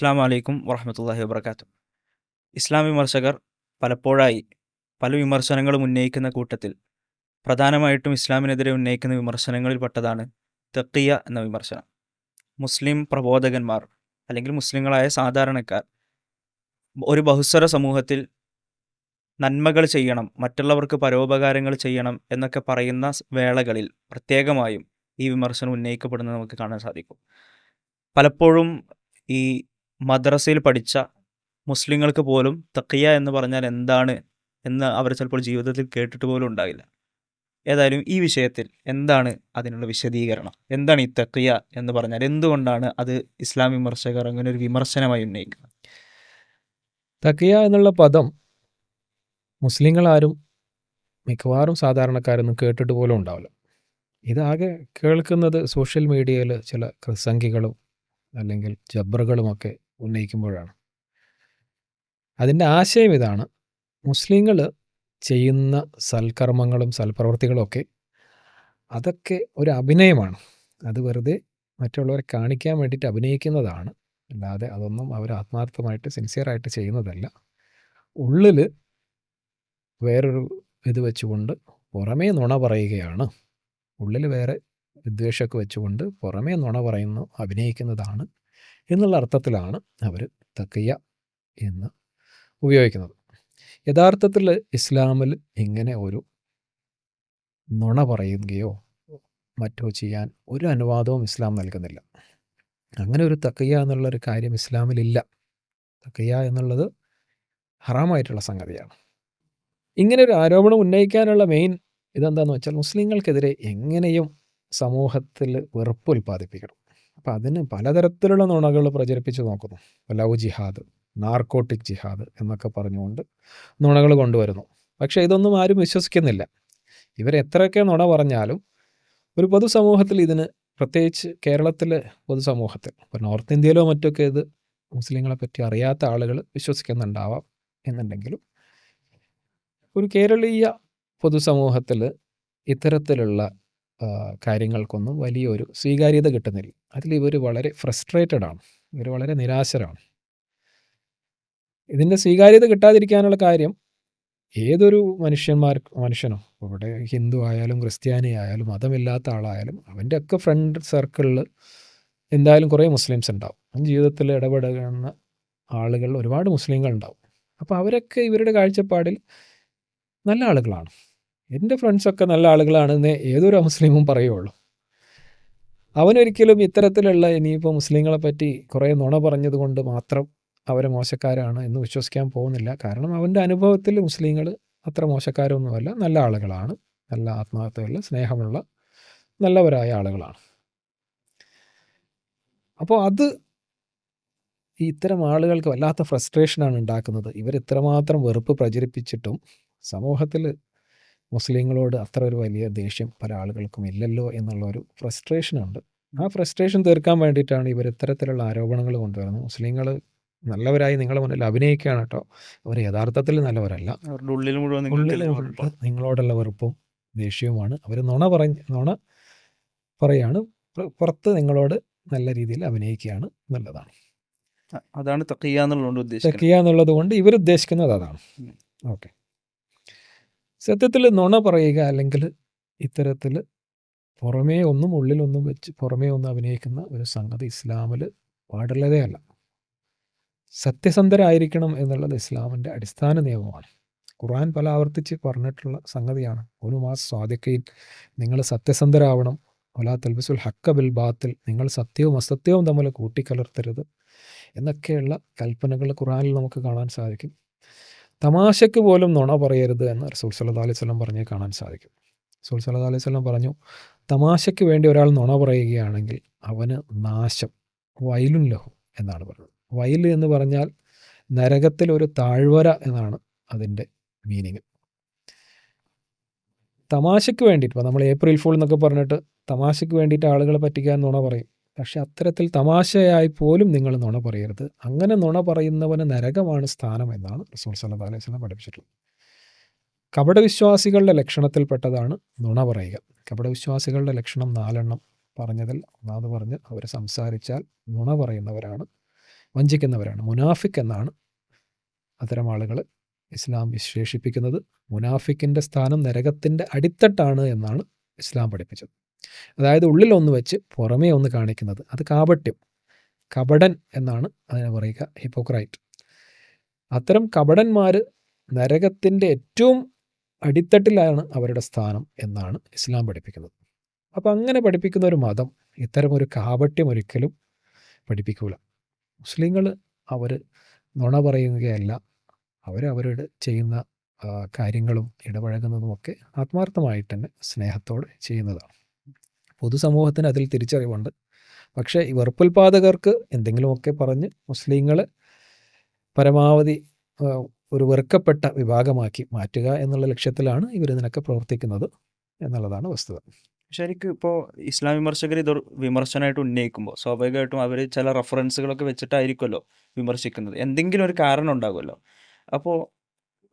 അസ്സാം വലൈക്കും വറഹമത്തല്ലാഹി വാബർക്കാത്തു ഇസ്ലാം വിമർശകർ പലപ്പോഴായി പല വിമർശനങ്ങളും ഉന്നയിക്കുന്ന കൂട്ടത്തിൽ പ്രധാനമായിട്ടും ഇസ്ലാമിനെതിരെ ഉന്നയിക്കുന്ന വിമർശനങ്ങളിൽ പെട്ടതാണ് തെക്കിയ എന്ന വിമർശനം. മുസ്ലിം പ്രബോധകന്മാർ അല്ലെങ്കിൽ മുസ്ലിങ്ങളായ സാധാരണക്കാർ ഒരു ബഹുസ്വര സമൂഹത്തിൽ നന്മകൾ ചെയ്യണം മറ്റുള്ളവർക്ക് പരോപകാരങ്ങൾ ചെയ്യണം എന്നൊക്കെ പറയുന്ന വേളകളിൽ പ്രത്യേകമായും ഈ വിമർശനം ഉന്നയിക്കപ്പെടുന്നത് നമുക്ക് കാണാൻ സാധിക്കും. പലപ്പോഴും ഈ മദ്രസയിൽ പഠിച്ച മുസ്ലിങ്ങൾക്ക് പോലും തക്കിയ എന്ന് പറഞ്ഞാൽ എന്താണ് എന്ന് അവർ ചിലപ്പോൾ ജീവിതത്തിൽ കേട്ടിട്ട് പോലും ഉണ്ടാകില്ല. ഏതായാലും ഈ വിഷയത്തിൽ എന്താണ് അതിനുള്ള വിശദീകരണം? എന്താണ് ഈ തക്കിയ എന്ന് പറഞ്ഞാൽ എന്തുകൊണ്ടാണ് അത് ഇസ്ലാം വിമർശകർ അങ്ങനെ ഒരു വിമർശനമായി ഉന്നയിക്കുന്നത്? തക്കിയ എന്നുള്ള പദം മുസ്ലിങ്ങൾ ആരും മിക്കവാറും സാധാരണക്കാരൊന്നും കേട്ടിട്ട് പോലും ഉണ്ടാവില്ല. ഇതാകെ കേൾക്കുന്നത് സോഷ്യൽ മീഡിയയിൽ ചില കൃസംഖികളും അല്ലെങ്കിൽ ജബ്ബറുകളുമൊക്കെ ഉന്നയിക്കുമ്പോഴാണ്. അതിന്റെ ആശയം ഇതാണ്. മുസ്ലിങ്ങൾ ചെയ്യുന്ന സൽക്കർമ്മങ്ങളും സൽപ്രവൃത്തികളൊക്കെ അതൊക്കെ ഒരു അഭിനയമാണ്. അത് വെറുതെ മറ്റുള്ളവരെ കാണിക്കാൻ വേണ്ടിയിട്ട് അഭിനയിക്കുന്നതാണ്. അല്ലാതെ അതൊന്നും അവർ ആത്മാർത്ഥമായിട്ട് സിൻസിയറായിട്ട് ചെയ്യുന്നതല്ല. ഉള്ളിൽ വേറൊരു ഇത് വെച്ചുകൊണ്ട് പുറമേ നുണ പറയുകയാണ്. ഉള്ളിൽ വേറെ വിദ്വേഷമൊക്കെ വെച്ചുകൊണ്ട് പുറമേ നുണ പറയുന്നു അഭിനയിക്കുന്നതാണ്. എന്നുള്ള അർത്ഥത്തിലാണ് അവർ തക്കിയ എന്ന് ഉപയോഗിക്കുന്നത്. യഥാർത്ഥത്തിൽ ഇസ്ലാമിൽ ഇങ്ങനെ ഒരു നുണ പറയുകയോ മറ്റോ ചെയ്യാൻ ഒരു അനുവാദവും ഇസ്ലാം നൽകുന്നില്ല. അങ്ങനെ ഒരു തക്കയ്യ എന്നുള്ളൊരു കാര്യം ഇസ്ലാമിലില്ല തക്കയ്യ എന്നുള്ളത് ഹറാമായിട്ടുള്ള സംഗതിയാണ്. ഇങ്ങനെ ഒരു ആരോപണം ഉന്നയിക്കാനുള്ള മെയിൻ ഇതെന്താണെന്ന് വെച്ചാൽ മുസ്ലിങ്ങൾക്കെതിരെ എങ്ങനെയും സമൂഹത്തിൽ വെറുപ്പ് ഉൽപ്പാദിപ്പിക്കണം. അപ്പോൾ അതിന് പലതരത്തിലുള്ള നുണകൾ പ്രചരിപ്പിച്ച് നോക്കുന്നു. ലവ് ജിഹാദ് നാർക്കോട്ടിക് ജിഹാദ് എന്നൊക്കെ പറഞ്ഞുകൊണ്ട് നുണകൾ കൊണ്ടുവരുന്നു. പക്ഷേ ഇതൊന്നും ആരും വിശ്വസിക്കുന്നില്ല. ഇവർ എത്രയൊക്കെ നുണ പറഞ്ഞാലും ഒരു പൊതുസമൂഹത്തിൽ ഇതിന് പ്രത്യേകിച്ച് കേരളത്തിലെ പൊതുസമൂഹത്തിൽ ഇപ്പോൾ നോർത്ത് ഇന്ത്യയിലോ മറ്റൊക്കെ ഇത് മുസ്ലിങ്ങളെ പറ്റി അറിയാത്ത ആളുകൾ വിശ്വസിക്കുന്നുണ്ടാവാം എന്നുണ്ടെങ്കിലും ഒരു കേരളീയ പൊതുസമൂഹത്തിൽ ഇത്തരത്തിലുള്ള കാര്യങ്ങൾക്കൊന്നും വലിയൊരു സ്വീകാര്യത കിട്ടുന്നില്ല. അതിൽ ഇവർ വളരെ ഫ്രസ്ട്രേറ്റഡ് ആണ് ഇവർ വളരെ നിരാശരാണ്. ഇതിന്റെ സ്വീകാര്യത കിട്ടാതിരിക്കാനുള്ള കാര്യം ഏതൊരു മനുഷ്യന്മാർ മനുഷ്യനോ ഇവിടെ ഹിന്ദു ആയാലും ക്രിസ്ത്യാനി ആയാലും മതമില്ലാത്ത ആളായാലും അവന്റെ ഒക്കെ ഫ്രണ്ട് സർക്കിളിൽ എന്തായാലും കുറേ മുസ്ലിംസ് ഉണ്ടാവും. ജീവിതത്തിൽ ഇടപെടുന്ന ആളുകൾ ഒരുപാട് മുസ്ലിങ്ങൾ ഉണ്ടാവും അപ്പോൾ അവരൊക്കെ ഇവരുടെ കാഴ്ചപ്പാടിൽ നല്ല ആളുകളാണ്. എന്റെ ഫ്രണ്ട്സൊക്കെ നല്ല ആളുകളാണെന്ന് ഏതൊരു മുസ്ലിമും പറയുള്ളൂ. അവനൊരിക്കലും ഇത്തരത്തിലുള്ള ഇനിയിപ്പോൾ മുസ്ലിങ്ങളെ പറ്റി കുറേ നുണ പറഞ്ഞത് കൊണ്ട് മാത്രം അവരെ മോശക്കാരാണ് എന്ന് വിശ്വസിക്കാൻ പോകുന്നില്ല. കാരണം അവന്റെ അനുഭവത്തിൽ മുസ്ലിങ്ങൾ അത്ര മോശക്കാരൊന്നുമല്ല. നല്ല ആളുകളാണ്. നല്ല ആത്മാർത്ഥതയുള്ള സ്നേഹമുള്ള നല്ലവരായ ആളുകളാണ്. അപ്പോൾ അത് ഈ ഇത്തരം ആളുകൾക്ക് വല്ലാത്ത ഫ്രസ്ട്രേഷനാണ് ഉണ്ടാക്കുന്നത്. ഇവർ ഇത്രമാത്രം വെറുപ്പ് പ്രചരിപ്പിച്ചിട്ടും സമൂഹത്തിൽ മുസ്ലിങ്ങളോട് അത്ര ഒരു വലിയ ദേഷ്യം പല ആളുകൾക്കും ഇല്ലല്ലോ എന്നുള്ള ഒരു ഫ്രസ്ട്രേഷനുണ്ട് ആ ഫ്രസ്ട്രേഷൻ തീർക്കാൻ വേണ്ടിയിട്ടാണ് ഇവർ ഇത്തരത്തിലുള്ള ആരോപണങ്ങൾ കൊണ്ടുവരുന്നത്. മുസ്ലിങ്ങൾ നല്ലവരായി നിങ്ങളുടെ മുന്നിൽ അഭിനയിക്കുകയാണ് കേട്ടോ. അവർ യഥാർത്ഥത്തിൽ നല്ലവരല്ല. അവരുടെ ഉള്ളിൽ മുഴുവൻ നിങ്ങളോടുള്ള വെറുപ്പും ദേഷ്യവുമാണ്. അവർ നുണ പറഞ്ഞ് നുണ പറയാണ്. പുറത്ത് നിങ്ങളോട് നല്ല രീതിയിൽ അഭിനയിക്കുകയാണ് എന്നുള്ളതാണ് അ- അതാണ് തക്കിയ ഉദ്ദേശിക്കുന്നത്. തെക്കിയ എന്നുള്ളത് കൊണ്ട് ഇവർ ഉദ്ദേശിക്കുന്നത് അതാണ്. ഓക്കെ. സത്യത്തിൽ നുണ പറയുക അല്ലെങ്കിൽ ഇത്തരത്തിൽ പുറമേ ഒന്നും ഉള്ളിലൊന്നും വെച്ച് പുറമേ ഒന്നും അഭിനയിക്കുന്ന ഒരു സംഗതി ഇസ്ലാമിൽ പാടുള്ളതേ അല്ല. സത്യസന്ധരായിരിക്കണം എന്നുള്ളത് ഇസ്ലാമിന്റെ അടിസ്ഥാന നിയമമാണ്. ഖുർആൻ പല ആവർത്തിച്ച് പറഞ്ഞിട്ടുള്ള സംഗതിയാണ്. ഒരു മാസം സ്വാധിക്കയിൽ നിങ്ങൾ സത്യസന്ധരാവണം. ഒലാ തൽബിസുൽ ഹക്ക ബിൽ ബാത്തിൽ നിങ്ങൾ സത്യവും അസത്യവും തമ്മിൽ കൂട്ടിക്കലർത്തരുത് എന്നൊക്കെയുള്ള കൽപ്പനകൾ ഖുറാനിൽ നമുക്ക് കാണാൻ സാധിക്കും. തമാശയ്ക്ക് പോലും നുണ പറയരുത് എന്ന് റസൂൽ സല്ലല്ലാഹു അലൈഹി വസല്ലം പറഞ്ഞ് കാണാൻ സാധിക്കും. റസൂൽ സല്ലല്ലാഹു അലൈഹി വസല്ലം പറഞ്ഞു തമാശയ്ക്ക് വേണ്ടി ഒരാൾ നുണ പറയുകയാണെങ്കിൽ അവന് നാശം വയലുൻ ലഹു എന്നാണ് പറഞ്ഞത്. വയൽ എന്ന് പറഞ്ഞാൽ നരകത്തിൽ ഒരു താഴ്വര എന്നാണ് അതിന്റെ മീനിങ് തമാശയ്ക്ക് വേണ്ടിയിട്ട് ഇപ്പോൾ നമ്മൾ ഏപ്രിൽ ഫൂൾ എന്നൊക്കെ പറഞ്ഞിട്ട് തമാശയ്ക്ക് വേണ്ടിയിട്ട് ആളുകളെ പറ്റിക്കാൻ നുണ പറയും. പക്ഷെ അത്തരത്തിൽ തമാശയായി പോലും നിങ്ങൾ നുണ പറയരുത്. അങ്ങനെ നുണ പറയുന്നവന് നരകമാണ് സ്ഥാനം എന്നാണ് റസൂൽ സല്ലല്ലാഹു അലൈഹി സ്വലം പഠിപ്പിച്ചിട്ടുള്ളത്. കപടവിശ്വാസികളുടെ ലക്ഷണത്തിൽപ്പെട്ടതാണ് നുണ പറയുക. കപടവിശ്വാസികളുടെ ലക്ഷണം നാലെണ്ണം പറഞ്ഞതിൽ ഒന്നാമത് പറഞ്ഞ് അവർ സംസാരിച്ചാൽ നുണ പറയുന്നവരാണ് വഞ്ചിക്കുന്നവരാണ്. മുനാഫിക് എന്നാണ് അത്തരം ആളുകൾ ഇസ്ലാം വിശേഷിപ്പിക്കുന്നത്. മുനാഫിക്കിന്റെ സ്ഥാനം നരകത്തിന്റെ അടിത്തട്ടാണ് എന്നാണ് ഇസ്ലാം പഠിപ്പിച്ചത്. അതായത് ഉള്ളിൽ ഒന്ന് വെച്ച് പുറമേ ഒന്ന് കാണിക്കുന്നത്. അത് കാപട്യം. കപടൻ എന്നാണ് അതിനെ പറയുക. ഹിപ്പോക്രൈറ്റ്. അത്തരം കപടന്മാർ നരകത്തിന്റെ ഏറ്റവും അടിത്തട്ടിലാണ് അവരുടെ സ്ഥാനം എന്നാണ് ഇസ്ലാം പഠിപ്പിക്കുന്നത്. അപ്പോൾ അങ്ങനെ പഠിപ്പിക്കുന്ന ഒരു മതം ഇത്തരം ഒരു കാപട്യം ഒരിക്കലും പഠിപ്പിക്കൂല. മുസ്ലിങ്ങൾ അവർ നുണ പറയുകയല്ല. അവർ ചെയ്യുന്ന കാര്യങ്ങളും ഇടപഴകുന്നതുമൊക്കെ ആത്മാർത്ഥമായിട്ട് തന്നെ സ്നേഹത്തോടെ ചെയ്യുന്നതാണ്. പൊതുസമൂഹത്തിന് അതിൽ തിരിച്ചറിവുണ്ട്. പക്ഷേ ഈ വെറുപ്പുൽപാദകർക്ക് എന്തെങ്കിലുമൊക്കെ പറഞ്ഞ് മുസ്ലിങ്ങൾ പരമാവധി ഒരു വെറുക്കപ്പെട്ട വിഭാഗമാക്കി മാറ്റുക എന്നുള്ള ലക്ഷ്യത്തിലാണ് ഇവർ ഇതിനൊക്കെ പ്രവർത്തിക്കുന്നത് എന്നുള്ളതാണ് വസ്തുത. ശരിക്കും ഇപ്പോൾ ഇസ്ലാം വിമർശകർ ഇത് വിമർശനമായിട്ട് ഉന്നയിക്കുമ്പോൾ സ്വാഭാവികമായിട്ടും അവർ ചില റെഫറൻസുകളൊക്കെ വെച്ചിട്ടായിരിക്കുമല്ലോ വിമർശിക്കുന്നത്. എന്തെങ്കിലും ഒരു കാരണം ഉണ്ടാകുമല്ലോ അപ്പോൾ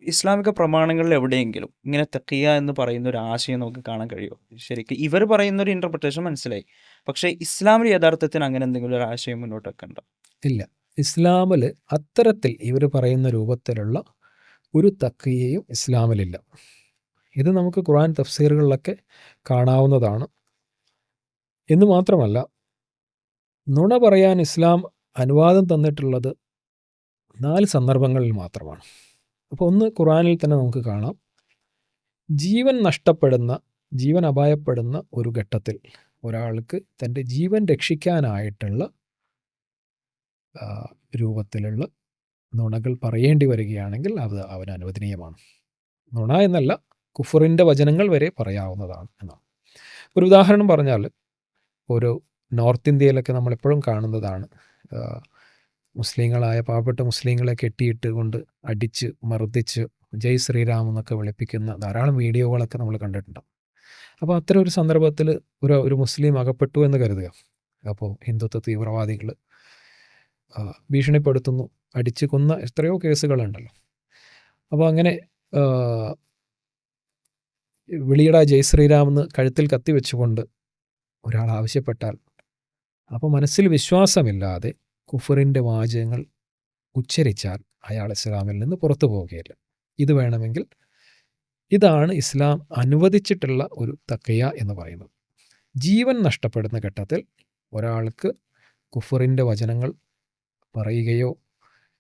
ഇസ്ലാമിക പ്രമാണങ്ങളിൽ എവിടെയെങ്കിലും ഇങ്ങനെ തെക്കിയ എന്ന് പറയുന്ന ഒരു ആശയം നമുക്ക് കാണാൻ കഴിയുമോ? ശരിക്കും ഇവർ പറയുന്ന ഒരു ഇന്റർപ്രിട്ടേഷൻ മനസ്സിലായി. പക്ഷേ ഇസ്ലാമിൽ യഥാർത്ഥത്തിന് അങ്ങനെ എന്തെങ്കിലും ഒരു ആശയം മുന്നോട്ട് വെക്കണ്ട? ഇല്ല. ഇസ്ലാമിൽ അത്തരത്തിൽ ഇവർ പറയുന്ന രൂപത്തിലുള്ള ഒരു തക്കിയയും ഇസ്ലാമിലില്ല. ഇത് നമുക്ക് ഖുറാൻ തഫ്സീറുകളിലൊക്കെ കാണാവുന്നതാണ്. എന്ന് മാത്രമല്ല നുണ പറയാൻ ഇസ്ലാം അനുവാദം തന്നിട്ടുള്ളത് നാല് സന്ദർഭങ്ങളിൽ മാത്രമാണ്. അപ്പോൾ ഒന്ന് ഖുറാനിൽ തന്നെ നമുക്ക് കാണാം. ജീവൻ നഷ്ടപ്പെടുന്ന ജീവൻ അപായപ്പെടുന്ന ഒരു ഘട്ടത്തിൽ ഒരാൾക്ക് തന്റെ ജീവൻ രക്ഷിക്കാനായിട്ടുള്ള രൂപത്തിലുള്ള നുണകൾ പറയേണ്ടി വരികയാണെങ്കിൽ അത് അവന് അനുവദനീയമാണ്. നുണ എന്നല്ല കുഫറിന്റെ വചനങ്ങൾ വരെ പറയാവുന്നതാണ് എന്നാണ്. ഒരു ഉദാഹരണം പറഞ്ഞാൽ ഒരു നോർത്ത് ഇന്ത്യയിലൊക്കെ നമ്മളെപ്പോഴും കാണുന്നതാണ് മുസ്ലിങ്ങളായ പാവപ്പെട്ട മുസ്ലിങ്ങളെ കെട്ടിയിട്ട് കൊണ്ട് അടിച്ച് മർദ്ദിച്ച് ജയ് ശ്രീറാം എന്നൊക്കെ വിളിപ്പിക്കുന്ന ധാരാളം വീഡിയോകളൊക്കെ നമ്മൾ കണ്ടിട്ടുണ്ടാവും അപ്പോൾ അത്തരം ഒരു സന്ദർഭത്തിൽ ഒരു ഒരു മുസ്ലിം അകപ്പെട്ടു എന്ന് കരുതുക. അപ്പോൾ ഹിന്ദുത്വ തീവ്രവാദികൾ ഭീഷണിപ്പെടുത്തുന്നു അടിച്ച് കൊന്ന എത്രയോ കേസുകളുണ്ടല്ലോ. അപ്പോൾ അങ്ങനെ വിളിയട ജയ് ശ്രീരാം എന്ന് കഴുത്തിൽ കത്തി വെച്ചുകൊണ്ട് ഒരാൾ ആവശ്യപ്പെട്ടാൽ അപ്പോൾ മനസ്സിൽ വിശ്വാസമില്ലാതെ കുഫറിന്റെ വാചകങ്ങൾ ഉച്ചരിച്ചാൽ അയാൾ ഇസ്ലാമിൽ നിന്ന് പുറത്തു പോവുകയില്ല. ഇത് വേണമെങ്കിൽ ഇതാണ് ഇസ്ലാം അനുവദിച്ചിട്ടുള്ള ഒരു തക്കയ എന്ന് പറയുന്നത്. ജീവൻ നഷ്ടപ്പെടുന്ന ഘട്ടത്തിൽ ഒരാൾക്ക് കുഫറിന്റെ വചനങ്ങൾ പറയുകയോ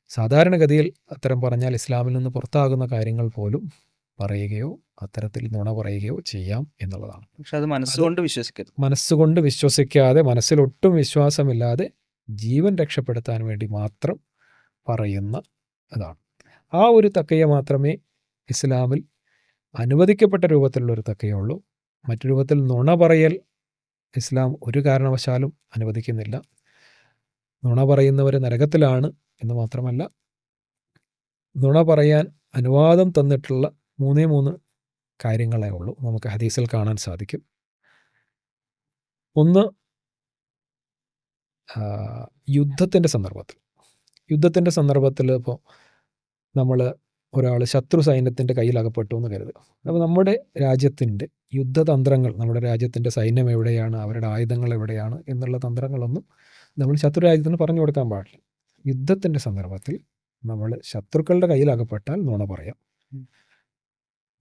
സാധാരണഗതിയിൽ അത്തരം പറഞ്ഞാൽ ഇസ്ലാമിൽ നിന്ന് പുറത്താകുന്ന കാര്യങ്ങൾ പോലും പറയുകയോ അത്തരത്തിൽ നുണ പറയുകയോ ചെയ്യാം എന്നുള്ളതാണ്. പക്ഷെ അത് മനസ്സുകൊണ്ട് വിശ്വസിക്കരുത്. മനസ്സുകൊണ്ട് വിശ്വസിക്കാതെ മനസ്സിലൊട്ടും വിശ്വാസമില്ലാതെ ജീവൻ രക്ഷപ്പെടുത്താൻ വേണ്ടി മാത്രം പറയുന്ന അതാണ് ആ ഒരു തക്കയെ മാത്രമേ ഇസ്ലാമിൽ അനുവദിക്കപ്പെട്ട രൂപത്തിലുള്ള ഒരു തക്കയുള്ളൂ മറ്റു രൂപത്തിൽ നുണ പറയൽ ഇസ്ലാം ഒരു കാരണവശാലും അനുവദിക്കുന്നില്ല. നുണ പറയുന്നവർ നരകത്തിലാണ് എന്ന് മാത്രമല്ല നുണ പറയാൻ അനുവാദം തന്നിട്ടുള്ള മൂന്നേ മൂന്ന് കാര്യങ്ങളേ ഉള്ളൂ. നമുക്ക് ഹദീസിൽ കാണാൻ സാധിക്കും. ഒന്ന് യുദ്ധത്തിന്റെ സന്ദർഭത്തിൽ. യുദ്ധത്തിന്റെ സന്ദർഭത്തിൽ ഇപ്പോൾ നമ്മൾ ഒരാൾ ശത്രു സൈന്യത്തിന്റെ കയ്യിൽ അകപ്പെട്ടു എന്ന് കരുതുക. അപ്പോൾ നമ്മുടെ രാജ്യത്തിന്റെ യുദ്ധതന്ത്രങ്ങൾ നമ്മുടെ രാജ്യത്തിന്റെ സൈന്യം എവിടെയാണ് അവരുടെ ആയുധങ്ങൾ എവിടെയാണ് എന്നുള്ള തന്ത്രങ്ങളൊന്നും നമ്മൾ ശത്രു രാജ്യത്തിന് പറഞ്ഞു കൊടുക്കാൻ പാടില്ല. യുദ്ധത്തിന്റെ സന്ദർഭത്തിൽ നമ്മൾ ശത്രുക്കളുടെ കയ്യിൽ അകപ്പെട്ടാൽ നുണ പറയാം.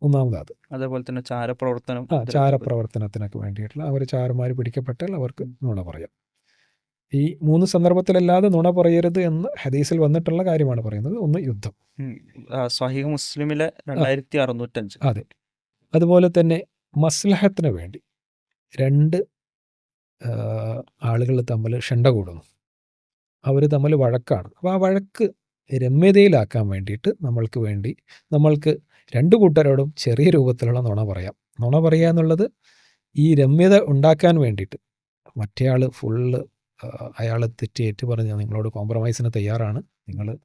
ഒന്നാമതാത്. അത് അതേപോലെ തന്നെ ചാരപ്രവർത്തനം ആ ചാരപ്രവർത്തനത്തിനൊക്കെ വേണ്ടിയിട്ടുള്ള അവർ ചാരന്മാർ പിടിക്കപ്പെട്ടാൽ അവർക്ക് നുണ പറയാം. ഈ മൂന്ന് സന്ദർഭത്തിലല്ലാതെ നുണ പറയരുത് എന്ന് ഹദീസിൽ വന്നിട്ടുള്ള കാര്യമാണ് പറയുന്നത്. ഒന്ന് യുദ്ധം. മുസ്ലിമിലെ രണ്ടായിരത്തി അറുന്നൂറ്റഞ്ച്. അതെ. അതുപോലെ തന്നെ മസ്ലഹത്തിന് വേണ്ടി രണ്ട് ആളുകൾ തമ്മിൽ ഷണ്ട കൂടുന്നു. അവർ തമ്മിൽ വഴക്കാണ്. അപ്പോൾ ആ വഴക്ക് രമ്യതയിലാക്കാൻ വേണ്ടിയിട്ട് നമ്മൾക്ക് വേണ്ടി നമ്മൾക്ക് രണ്ട് കൂട്ടരോടും ചെറിയ രൂപത്തിലുള്ള നുണ പറയാം. നുണ പറയുക എന്നുള്ളത് ഈ രമ്യത ഉണ്ടാക്കാൻ വേണ്ടിയിട്ട് മറ്റേയാൾ ഫുള്ള് അയാൾ തെറ്റേറ്റ് പറഞ്ഞ് നിങ്ങളോട് കോംപ്രമൈസിന് തയ്യാറാണ്. നിങ്ങൾ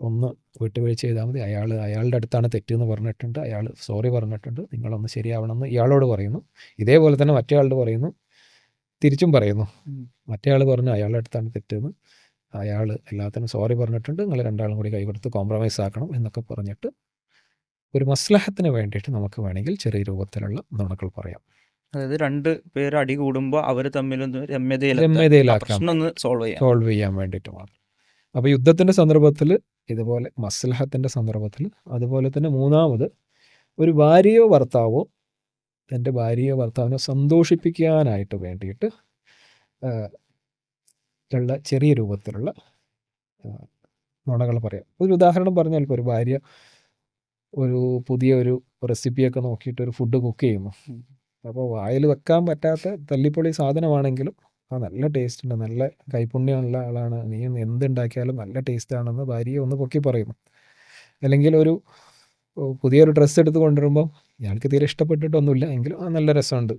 ഒന്ന് വിട്ടുവീഴ്ച ചെയ്താൽ മതി. അയാൾ അയാളുടെ അടുത്താണ് തെറ്റെന്ന് പറഞ്ഞിട്ടുണ്ട്. അയാൾ സോറി പറഞ്ഞിട്ടുണ്ട്. നിങ്ങളൊന്ന് ശരിയാവണമെന്ന് ഇയാളോട് പറയുന്നു. ഇതേപോലെ തന്നെ മറ്റയാളോട് പറയുന്നു. തിരിച്ചും പറയുന്നു. ഉം. മറ്റേ ആൾ പറഞ്ഞു അയാളുടെ അടുത്താണ് തെറ്റെന്ന്. അയാൾ എല്ലാത്തിനും സോറി പറഞ്ഞിട്ടുണ്ട്. നിങ്ങൾ രണ്ടാളും കൂടി കൈകൊടുത്ത് കോംപ്രമൈസ് ആക്കണം എന്നൊക്കെ പറഞ്ഞിട്ട് ഒരു മസ്ലഹത്തിന് വേണ്ടിയിട്ട് നമുക്ക് വേണമെങ്കിൽ ചെറിയ രൂപത്തിലുള്ള നുണക്കൾ പറയാം. അതായത് രണ്ട് പേര് അടി കൂടുമ്പോൾ അവർ തമ്മിലൊന്ന് രമ്യതയിലാക്കാം. പ്രശ്നം ഒന്ന് സോൾവ് ചെയ്യാം. സോൾവ് ചെയ്യാൻ വേണ്ടിയിട്ട് മാത്രം. അപ്പോൾ യുദ്ധത്തിന്റെ സന്ദർഭത്തിൽ ഇതുപോലെ മസ്ലഹത്തിന്റെ സന്ദർഭത്തിൽ അതുപോലെ തന്നെ മൂന്നാമത് ഒരു ഭാര്യയോ ഭർത്താവോ തന്റെ ഭാര്യയോ ഭർത്താവിനെ സന്തോഷിപ്പിക്കാനായിട്ട് വേണ്ടിയിട്ട് ഉള്ള ചെറിയ രൂപത്തിലുള്ള നുണകൾ പറയാം. ഒരു ഉദാഹരണം പറഞ്ഞാൽ ഇപ്പോൾ ഒരു ഭാര്യ ഒരു പുതിയ ഒരു റെസിപ്പിയൊക്കെ നോക്കിയിട്ട് ഒരു ഫുഡ് കുക്ക് ചെയ്യുന്നു. അപ്പോൾ വായിൽ വെക്കാൻ പറ്റാത്ത തല്ലിപ്പൊളി സാധനമാണെങ്കിലും ആ നല്ല ടേസ്റ്റ് ഉണ്ട്. നല്ല കൈപുണ്യമുള്ള ആളാണ്. നീ എന്തുണ്ടാക്കിയാലും നല്ല ടേസ്റ്റ് ആണെന്ന് ഭാര്യയെ ഒന്ന് പൊക്കി പറയുന്നു. അല്ലെങ്കിൽ ഒരു പുതിയൊരു ഡ്രസ്സ് എടുത്ത് കൊണ്ടുവരുമ്പോൾ ഇയാൾക്ക് തീരെ ഇഷ്ടപ്പെട്ടിട്ടൊന്നുമില്ല. എങ്കിലും ആ നല്ല രസമുണ്ട്.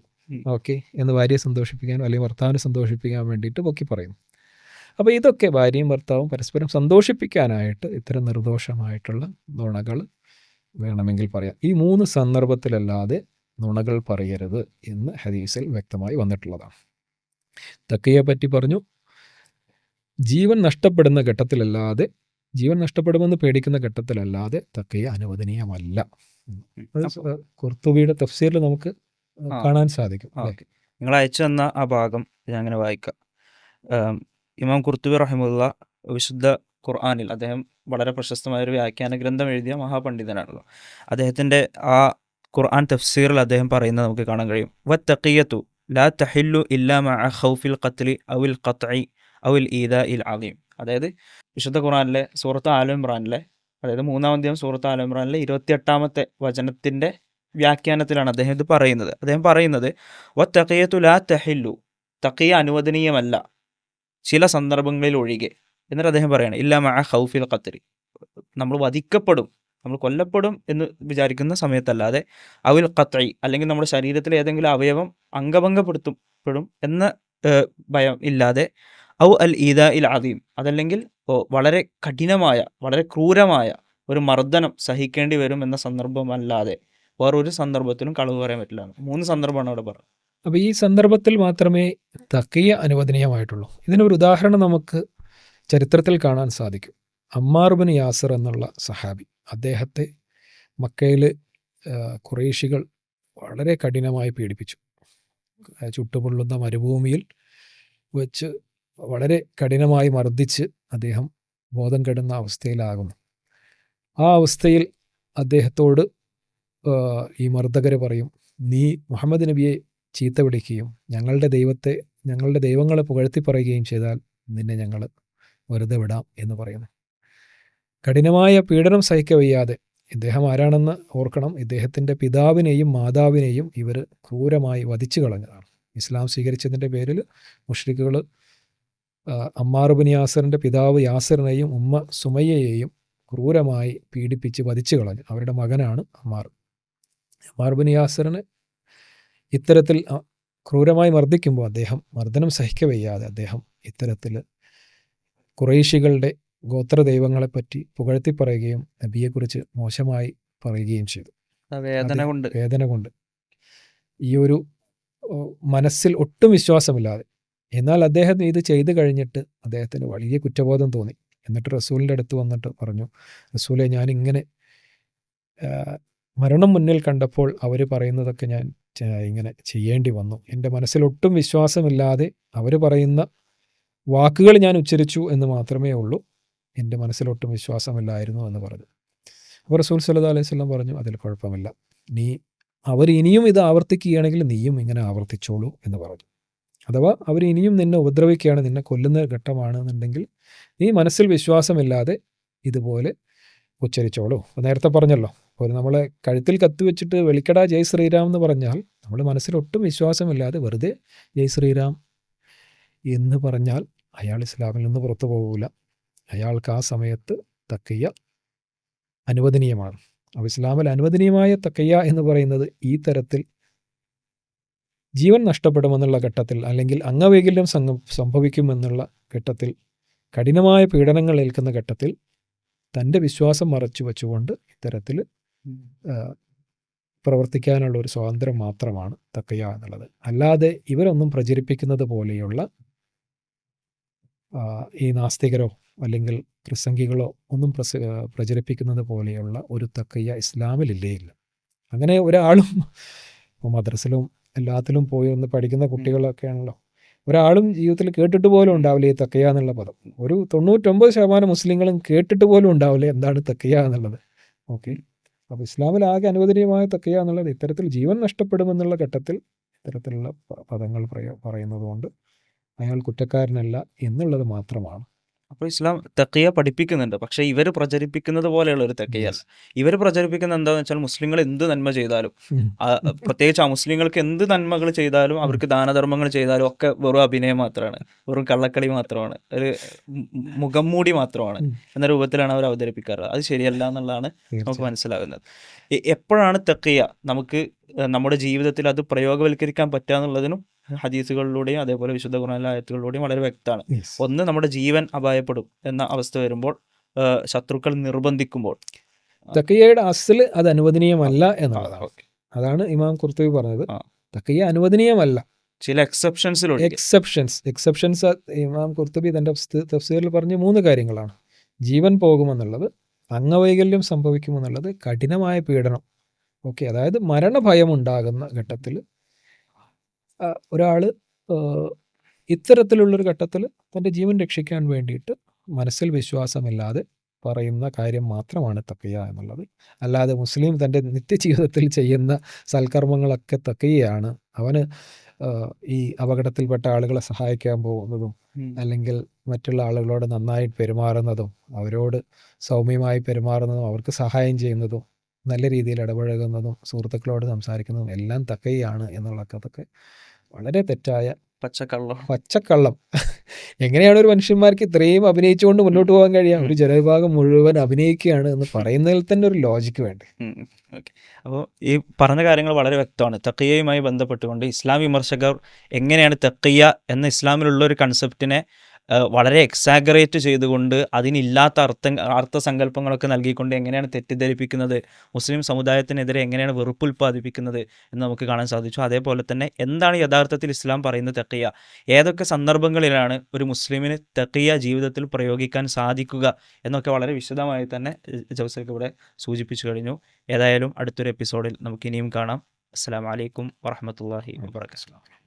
ഓക്കെ. എന്ന് ഭാര്യയെ സന്തോഷിപ്പിക്കാനും അല്ലെങ്കിൽ ഭർത്താവിനെ സന്തോഷിപ്പിക്കാൻ വേണ്ടിയിട്ട് പൊക്കി പറയും അപ്പോൾ ഇതൊക്കെ ഭാര്യയും ഭർത്താവും പരസ്പരം സന്തോഷിപ്പിക്കാനായിട്ട് ഇത്തരം നിർദോഷമായിട്ടുള്ള നുണകൾ വേണമെങ്കിൽ പറയാം. ഈ മൂന്ന് സന്ദർഭത്തിലല്ലാതെ നുണകൾ പറയരുത് എന്ന് ഹദീസിൽ വ്യക്തമായി വന്നിട്ടുള്ളതാണ്. തക്കയെ പറ്റി പറഞ്ഞു ജീവൻ നഷ്ടപ്പെടുന്ന ഘട്ടത്തിലല്ലാതെ ജീവൻ നഷ്ടപ്പെടുമെന്ന് പേടിക്കുന്ന ഘട്ടത്തിലല്ലാതെ തക്കയെ അനുവദനീയമല്ല. കുർത്തുബിയുടെ തഫ്സീറിൽ നമുക്ക് കാണാൻ സാധിക്കും? നിങ്ങൾ അയച്ചു തന്ന ആ ഭാഗം ഞാൻ അങ്ങനെ വായിക്കാം. ഇമാം കുർത്തുബി റഹിമുള്ള വിശുദ്ധ ഖുർആാനിൽ അദ്ദേഹം വളരെ പ്രശസ്തമായ ഒരു വ്യാഖ്യാന ഗ്രന്ഥം എഴുതിയ മഹാപണ്ഡിതനാണല്ലോ. അദ്ദേഹത്തിന്റെ ആ ഖുർആൻ തഫ്സീറിൽ അദ്ദേഹം പറയുന്നത് നമുക്ക് കാണാൻ കഴിയും. വ ലാ തഹില്ലു ഇല്ലാ മഅ ഖൗഫിൽ ഖത്ലി അവിൽ ഖത്ഇ അവിൽ ഈദ ഇൽ അലീം അതായത് വിശുദ്ധ ഖുർആനിലെ സൂറത്ത് ആലു അതായത് മൂന്നാം ദിവസം സൂറത്ത് ആലു ഇമ്രാനിലെ ഇരുപത്തിയെട്ടാമത്തെ വചനത്തിന്റെ വ്യാഖ്യാനത്തിലാണ് അദ്ദേഹം ഇത് പറയുന്നത്. അദ്ദേഹം പറയുന്നത് വ ലാ തഹില്ലു തഖിയ അനുവദനീയമല്ല ചില സന്ദർഭങ്ങളിൽ ഒഴികെ. എന്നിട്ട് അദ്ദേഹം പറയണം ഇല്ല മഅ ഖൗഫിൽ ഖത്രി നമ്മൾ വധിക്കപ്പെടും. നമ്മൾ കൊല്ലപ്പെടും എന്ന് വിചാരിക്കുന്ന സമയത്തല്ലാതെ അവിൽ കത്തൈ അല്ലെങ്കിൽ നമ്മുടെ ശരീരത്തിലെ ഏതെങ്കിലും അവയവം അംഗഭംഗപ്പെടുത്തപ്പെടും എന്ന ഭയം ഇല്ലാതെ ഔ അൽ ഈദ ഇൽ അദീം അതല്ലെങ്കിൽ വളരെ കഠിനമായ വളരെ ക്രൂരമായ ഒരു മർദ്ദനം സഹിക്കേണ്ടി വരും എന്ന സന്ദർഭമല്ലാതെ വേറൊരു സന്ദർഭത്തിലും കളവ് പറയാൻ പറ്റില്ല. മൂന്ന് സന്ദർഭമാണ് അവിടെ പറഞ്ഞത്. അപ്പോൾ ഈ സന്ദർഭത്തിൽ മാത്രമേ തക്കിയ അനുവദനീയമായിട്ടുള്ളൂ. ഇതിനൊരു ഉദാഹരണം നമുക്ക് ചരിത്രത്തിൽ കാണാൻ സാധിക്കും. അമ്മാർബിൻ യാസർ എന്നുള്ള സഹാബി. അദ്ദേഹത്തെ മക്കയിൽ കുറേശികൾ വളരെ കഠിനമായി പീഡിപ്പിച്ചു. ചുട്ടുപൊള്ളുന്ന മരുഭൂമിയിൽ വെച്ച് വളരെ കഠിനമായി മർദ്ദിച്ച് അദ്ദേഹം ബോധം കെടുന്ന അവസ്ഥയിലാകുന്നു. ആ അവസ്ഥയിൽ അദ്ദേഹത്തോട് ഈ മർദ്ദകർ പറയും നീ മുഹമ്മദ് നബിയെ ചീത്ത വിളിക്കുകയും ഞങ്ങളുടെ ദൈവത്തെ ഞങ്ങളുടെ ദൈവങ്ങളെ പുകഴ്ത്തി പറയുകയും ചെയ്താൽ നിന്നെ ഞങ്ങൾ വെറുതെ വിടാം എന്ന് പറയുന്നു. കഠിനമായ പീഡനം സഹിക്കവയ്യാതെ ഇദ്ദേഹം ആരാണെന്ന് ഓർക്കണം. ഇദ്ദേഹത്തിന്റെ പിതാവിനെയും മാതാവിനെയും ഇവർ ക്രൂരമായി വധിച്ചു കളഞ്ഞതാണ്. ഇസ്ലാം സ്വീകരിച്ചതിന്റെ പേരിൽ മുഷ്രിഖുകൾ അമ്മാറുബിൻ യാസറിന്റെ പിതാവ് യാസറിനെയും ഉമ്മ സുമയ്യയെയും ക്രൂരമായി പീഡിപ്പിച്ച് വധിച്ചു കളഞ്ഞു. അവരുടെ മകനാണ് അമ്മാർ. യാസറിന് യാസറിനെ ഇത്തരത്തിൽ ക്രൂരമായി മർദ്ദിക്കുമ്പോൾ അദ്ദേഹം മർദ്ദനം സഹിക്കവയ്യാതെ അദ്ദേഹം ഇത്തരത്തിൽ കുറേശികളുടെ ഗോത്രദൈവങ്ങളെപ്പറ്റി പുകഴ്ത്തി പറയുകയും നബിയെക്കുറിച്ച് മോശമായി പറയുകയും ചെയ്തു. വേദന കൊണ്ട്. വേദന കൊണ്ട്. ഈ ഒരു മനസ്സിൽ ഒട്ടും വിശ്വാസമില്ലാതെ എന്നാൽ അദ്ദേഹം ഇത് ചെയ്തു കഴിഞ്ഞിട്ട് അദ്ദേഹത്തിന് വലിയ കുറ്റബോധം തോന്നി. എന്നിട്ട് റസൂലിന്റെ അടുത്ത് വന്നിട്ട് പറഞ്ഞു റസൂലെ ഞാൻ ഇങ്ങനെ മരണം മുന്നിൽ കണ്ടപ്പോൾ അവർ പറയുന്നതൊക്കെ ഞാൻ ഇങ്ങനെ ചെയ്യേണ്ടി വന്നു. എന്റെ മനസ്സിൽ ഒട്ടും വിശ്വാസമില്ലാതെ അവർ പറയുന്ന വാക്കുകൾ ഞാൻ ഉച്ചരിച്ചു എന്ന് മാത്രമേ ഉള്ളൂ. എന്റെ മനസ്സിലൊട്ടും വിശ്വാസമില്ലായിരുന്നു എന്ന് പറഞ്ഞു. അപ്പോൾ റസൂൽ സല്ലാ അലൈഹി വസല്ലം പറഞ്ഞു അതിൽ കുഴപ്പമില്ല. നീ അവർ ഇനിയും ഇത് ആവർത്തിക്കുകയാണെങ്കിൽ നീയും ഇങ്ങനെ ആവർത്തിച്ചോളൂ എന്ന് പറഞ്ഞു. അഥവാ അവർ ഇനിയും നിന്നെ ഉപദ്രവിക്കുകയാണ് നിന്നെ കൊല്ലുന്ന ഘട്ടമാണെന്നുണ്ടെങ്കിൽ നീ മനസ്സിൽ വിശ്വാസമില്ലാതെ ഇതുപോലെ ഉച്ചരിച്ചോളൂ. നേരത്തെ പറഞ്ഞല്ലോ ഒരു നമ്മളെ കഴുത്തിൽ കത്തിവെച്ചിട്ട് വെളിക്കട ജയ് ശ്രീരാം എന്ന് പറഞ്ഞാൽ നമ്മൾ മനസ്സിൽ ഒട്ടും വിശ്വാസമില്ലാതെ വെറുതെ ജയ് ശ്രീരാം എന്ന് പറഞ്ഞാൽ അയാൾ ഇസ്ലാമിൽ നിന്ന് പുറത്തു പോകില്ല അയാൾക്ക് ആ സമയത്ത് തക്കയ്യ അനുവദനീയമാണ്. അപ്പോൾ ഇസ്ലാമിൽ അനുവദനീയമായ തക്കയ്യ എന്ന് പറയുന്നത് ഈ തരത്തിൽ ജീവൻ നഷ്ടപ്പെടുമെന്നുള്ള ഘട്ടത്തിൽ അല്ലെങ്കിൽ അംഗവൈകല്യം സംഭവിക്കുമെന്നുള്ള ഘട്ടത്തിൽ കഠിനമായ പീഡനങ്ങൾ ഏൽക്കുന്ന ഘട്ടത്തിൽ തന്റെ വിശ്വാസം മറച്ചു വെച്ചുകൊണ്ട് ഇത്തരത്തിൽ പ്രവർത്തിക്കാനുള്ള ഒരു സ്വാതന്ത്ര്യം മാത്രമാണ് തക്കയ്യ എന്നുള്ളത്. അല്ലാതെ ഇവരൊന്നും പ്രചരിപ്പിക്കുന്നത് പോലെയുള്ള ഈ നാസ്തികരോ അല്ലെങ്കിൽ പ്രസംഗികളോ ഒന്നും പ്രസ പ്രചരിപ്പിക്കുന്നത് പോലെയുള്ള ഒരു തക്കയ്യ ഇസ്ലാമിലില്ലേ ഇല്ല അങ്ങനെ ഒരാളും ഇപ്പോൾ മദ്രസിലും എല്ലാത്തിലും പോയി ഒന്ന് പഠിക്കുന്ന കുട്ടികളൊക്കെ ആണല്ലോ ഒരാളും ജീവിതത്തിൽ കേട്ടിട്ട് പോലും ഉണ്ടാവില്ല ഈ തക്കയ്യ എന്നുള്ള പദം. ഒരു തൊണ്ണൂറ്റൊമ്പത് ശതമാനം മുസ്ലിങ്ങളും കേട്ടിട്ട് പോലും ഉണ്ടാവില്ല എന്താണ് തക്കയ്യ എന്നുള്ളത്. ഓക്കെ. അപ്പോൾ ഇസ്ലാമിൽ ആകെ അനുവദനീയമായ തക്കയ്യ എന്നുള്ളത് ഇത്തരത്തിൽ ജീവൻ നഷ്ടപ്പെടുമെന്നുള്ള ഘട്ടത്തിൽ ഇത്തരത്തിലുള്ള പദങ്ങൾ പറയുന്നതുകൊണ്ട് പറയുന്നത് കൊണ്ട് അയാൾ കുറ്റക്കാരനല്ല എന്നുള്ളത് മാത്രമാണ്. അപ്പോൾ ഇസ്ലാം തെക്കയ പഠിപ്പിക്കുന്നുണ്ട്. പക്ഷേ ഇവർ പ്രചരിപ്പിക്കുന്നത് പോലെയുള്ള ഒരു തെക്കയല്ല ഇവർ പ്രചരിപ്പിക്കുന്ന എന്താണെന്ന് വെച്ചാൽ മുസ്ലിങ്ങൾ എന്ത് നന്മ ചെയ്താലും പ്രത്യേകിച്ച് ആ മുസ്ലിങ്ങൾക്ക് എന്ത് നന്മകൾ ചെയ്താലും അവർക്ക് ദാനധർമ്മങ്ങൾ ചെയ്താലും ഒക്കെ വെറും അഭിനയം മാത്രമാണ്. വെറും കള്ളക്കളി മാത്രമാണ്. ഒരു മുഖം മൂടി മാത്രമാണ്. എന്ന രൂപത്തിലാണ് അവർ അവതരിപ്പിക്കാറ് അത് ശരിയല്ല എന്നുള്ളതാണ് നമുക്ക് മനസ്സിലാകുന്നത്. എപ്പോഴാണ് തെക്കയ നമുക്ക് നമ്മുടെ ജീവിതത്തിൽ അത് പ്രയോഗവൽക്കരിക്കാൻ പറ്റുക എന്നുള്ളതിനും ഹദീസുകളിലൂടെയും അതേപോലെ വിശുദ്ധ ഖുർആനിലെ ആയത്തുകളിലൂടെയും വളരെ വ്യക്തമാണ്. ഒന്ന് നമ്മുടെ ജീവൻ അപായപ്പെടും എന്ന അവസ്ഥ വരുമ്പോൾ ശത്രുക്കൾ നിർബന്ധിക്കുമ്പോൾ. തക്കയ്യയുടെ അസൽ അത് അനുവദനീയമല്ല എന്നുള്ളതാണ്. അതാണ് ഇമാം കുർത്തു പറഞ്ഞത്. തക്കയ്യ അനുവദനീയമല്ല. ചില എക്സെപ്ഷൻസിലുണ്ട് എക്സെപ്ഷൻസ് എക്സെപ്ഷൻസ് ഇമാം കുർത്തുബി തന്റെ തഫ്സീറിൽ പറഞ്ഞ മൂന്ന് കാര്യങ്ങളാണ്. ജീവൻ പോകുമെന്നുള്ളത് അംഗവൈകല്യം സംഭവിക്കുമെന്നുള്ളത് കഠിനമായ പീഡനം. ഓക്കെ അതായത് മരണഭയം ഉണ്ടാകുന്ന ഘട്ടത്തിൽ ഒരാൾ ഇത്തരത്തിലുള്ളൊരു ഘട്ടത്തിൽ തന്റെ ജീവൻ രക്ഷിക്കാൻ വേണ്ടിയിട്ട് മനസ്സിൽ വിശ്വാസമില്ലാതെ പറയുന്ന കാര്യം മാത്രമാണ് തക്കയ്യ എന്നുള്ളത്. അല്ലാതെ മുസ്ലിം തന്റെ നിത്യജീവിതത്തിൽ ചെയ്യുന്ന സൽക്കർമ്മങ്ങളൊക്കെ തക്കയ്യാണ്. അവന് ഈ അപകടത്തിൽപ്പെട്ട ആളുകളെ സഹായിക്കാൻ പോകുന്നതും അല്ലെങ്കിൽ മറ്റുള്ള ആളുകളോട് നന്നായി പെരുമാറുന്നതും അവരോട് സൗമ്യമായി പെരുമാറുന്നതും അവർക്ക് സഹായം ചെയ്യുന്നതും നല്ല രീതിയിൽ ഇടപഴകുന്നതും സുഹൃത്തുക്കളോട് സംസാരിക്കുന്നതും എല്ലാം തക്കയാണ് എന്നുള്ളതൊക്കെ വളരെ തെറ്റായ പച്ചക്കള്ളം. പച്ചക്കള്ളം. എങ്ങനെയാണ് ഒരു മനുഷ്യന്മാർക്ക് ഇത്രയും അഭിനയിച്ചുകൊണ്ട് മുന്നോട്ട് പോകാൻ കഴിയുക? ഒരു ജനവിഭാഗം മുഴുവൻ അഭിനയിക്കുകയാണ് എന്ന് പറയുന്നതിൽ തന്നെ ഒരു ലോജിക്ക് വേണ്ടേ? ഓക്കെ. അപ്പോൾ ഈ പറഞ്ഞ കാര്യങ്ങൾ വളരെ വ്യക്തമാണ്. തക്കയ്യയുമായി ബന്ധപ്പെട്ടുകൊണ്ട് ഇസ്ലാം വിമർശകർ എങ്ങനെയാണ് തക്കയ്യ എന്ന ഇസ്ലാമിലുള്ള ഒരു കൺസെപ്റ്റിനെ വളരെ എക്സാഗറേറ്റ് ചെയ്തുകൊണ്ട് അതിനില്ലാത്ത അർത്ഥ അർത്ഥസങ്കല്പങ്ങളൊക്കെ നൽകിക്കൊണ്ട് എങ്ങനെയാണ് തെറ്റിദ്ധരിപ്പിക്കുന്നത് മുസ്ലിം സമുദായത്തിനെതിരെ എങ്ങനെയാണ് വെറുപ്പ് ഉൽപ്പാദിപ്പിക്കുന്നത് എന്ന് നമുക്ക് കാണാൻ സാധിച്ചു. അതേപോലെ തന്നെ എന്താണ് യഥാർത്ഥത്തിൽ ഇസ്ലാം പറയുന്നത് തെക്കിയ ഏതൊക്കെ സന്ദർഭങ്ങളിലാണ് ഒരു മുസ്ലിമിന് തെക്കിയ ജീവിതത്തിൽ പ്രയോഗിക്കാൻ സാധിക്കുക എന്നൊക്കെ വളരെ വിശദമായി തന്നെ ജോസഫ് ഇവിടെ സൂചിപ്പിച്ചു കഴിഞ്ഞു. ഏതായാലും അടുത്തൊരു എപ്പിസോഡിൽ നമുക്ക് ഇനിയും കാണാം. അസ്സാം വലൈക്കും വാഹമത്തല്ലാഹി വാബർക്കാത്തു